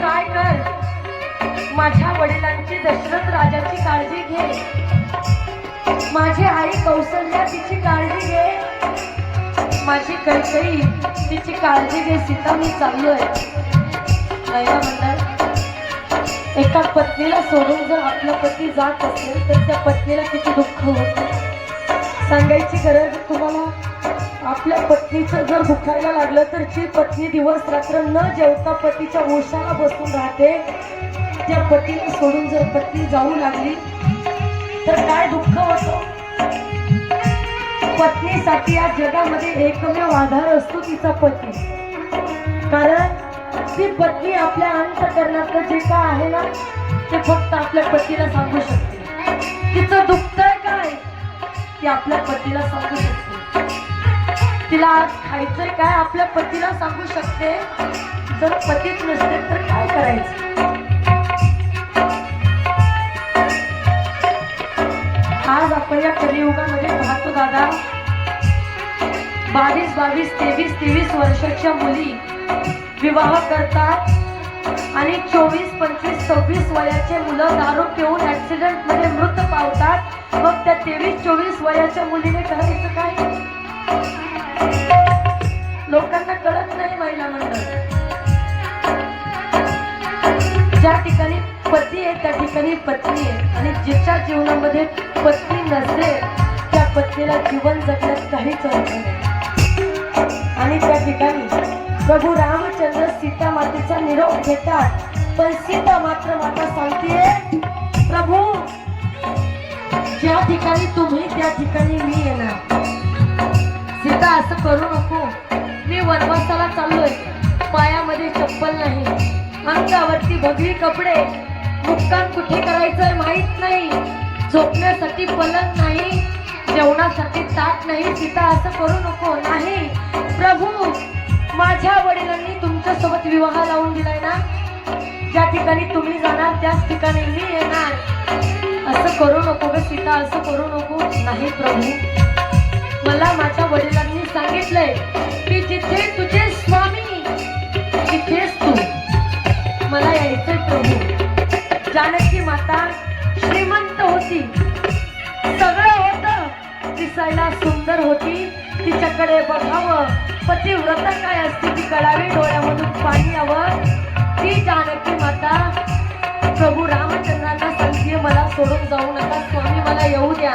काय कर? माझ्या वडिलांची दशरथ राजाची काळजी घे. माझी आई कौशल्या तिची काळजी घे. माझी कैकई तिची काळजी घे. सीता मी चाललोय. नया म्हणतात एका पत्नीला सोडून जर आपला पती जात असेल तर त्या पत्नीला किती दुःख होतं. सांगायची गरज तुम्हाला? आपल्या पत्नीचं जर दुखायला लागलं तर जी पत्नी दिवस रात्र न जेवता पतीच्या ओशाला बसून राहते त्या पतीला सोडून जर पत्नी जाऊ लागली तर काय दुःख होतं? पत्नीसाठी या जगामध्ये एकमेव आधार असतो तिचा पती. कारण ती पत्नी आपल्या अंतकरणातलं जे काय आहे ना ते फक्त आपल्या पतीला सांगू शकते. तिचं दुःख काय? ती आपल्या पतीला सांगू शकते. तिला आज खायचंय काय आपल्या पतीला सांगू शकते? जर पतीच नसते तर काय करायचं? आज आपण या कलियुगामध्ये पाहतो दादा. बावीस बावीस तेवीस तेवीस वर्षाच्या मुली विवाह करतात आणि चोवीस पंचवीस सव्वीस वयाचे मुलं दारू पिऊन ऍक्सिडेंटमध्ये मृत पावतात. मग त्या तेवीस चोवीस वयाच्या मुलीने करायचं काय? लोकांना कळत नाही महिला मंडळ. ज्या ठिकाणी पती आहे त्या ठिकाणी पत्नी आहे. आणि जिच्या जीवनामध्ये पत्नी नसते त्या पत्नीला जीवन जगण्यात काहीच अर्थ नाही. आणि त्या ठिकाणी प्रभू रामचंद्र सीता मातेचा निरोप घेतात. पण सीता मात्र माता सांगते प्रभू ज्या ठिकाणी तुम्ही त्या ठिकाणी मी येणार. सीता असं करू नको. मी वनवासाला चाललोय. पायामध्ये चप्पल नाही. अंगावरती भगवी कपडे. मुक्काम कुठे करायचंय माहीत नाही. झोपण्यासाठी पलंग नाही. जेवणासाठी ताट नाही. सीता असं करू नको. नाही. प्रभू माझ्या वडिलांनी तुमच्यासोबत विवाह लावून दिलाय ना? ज्या ठिकाणी तुम्ही जाणार त्याच ठिकाणी मी येणार. असं करू नको ग सीता असं करू नको. नाही प्रभू. मला माझ्या वडिलांनी सांगितलंय की जिथे तुझे स्वामी तिथेच तू. मला यायचे प्रभू. जानकी माता श्रीमंत होती. सगळं होत. दिसायला सुंदर होती. तिच्याकडे बघावं. पतिव्रत काय असते ती कळावी डोळ्यामधून पाणी यावं. ती जानकी माता प्रभू रामचंद्रांना सांगते मला सोडून जाऊ नका. स्वामी मला येऊ द्या.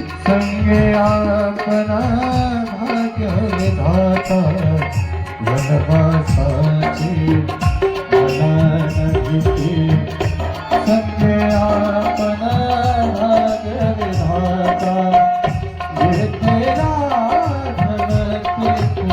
संगे आपणा भाग्य विधाता वनवासाची मनान संगे आपणा भाग्य विधाता जेथे राधन की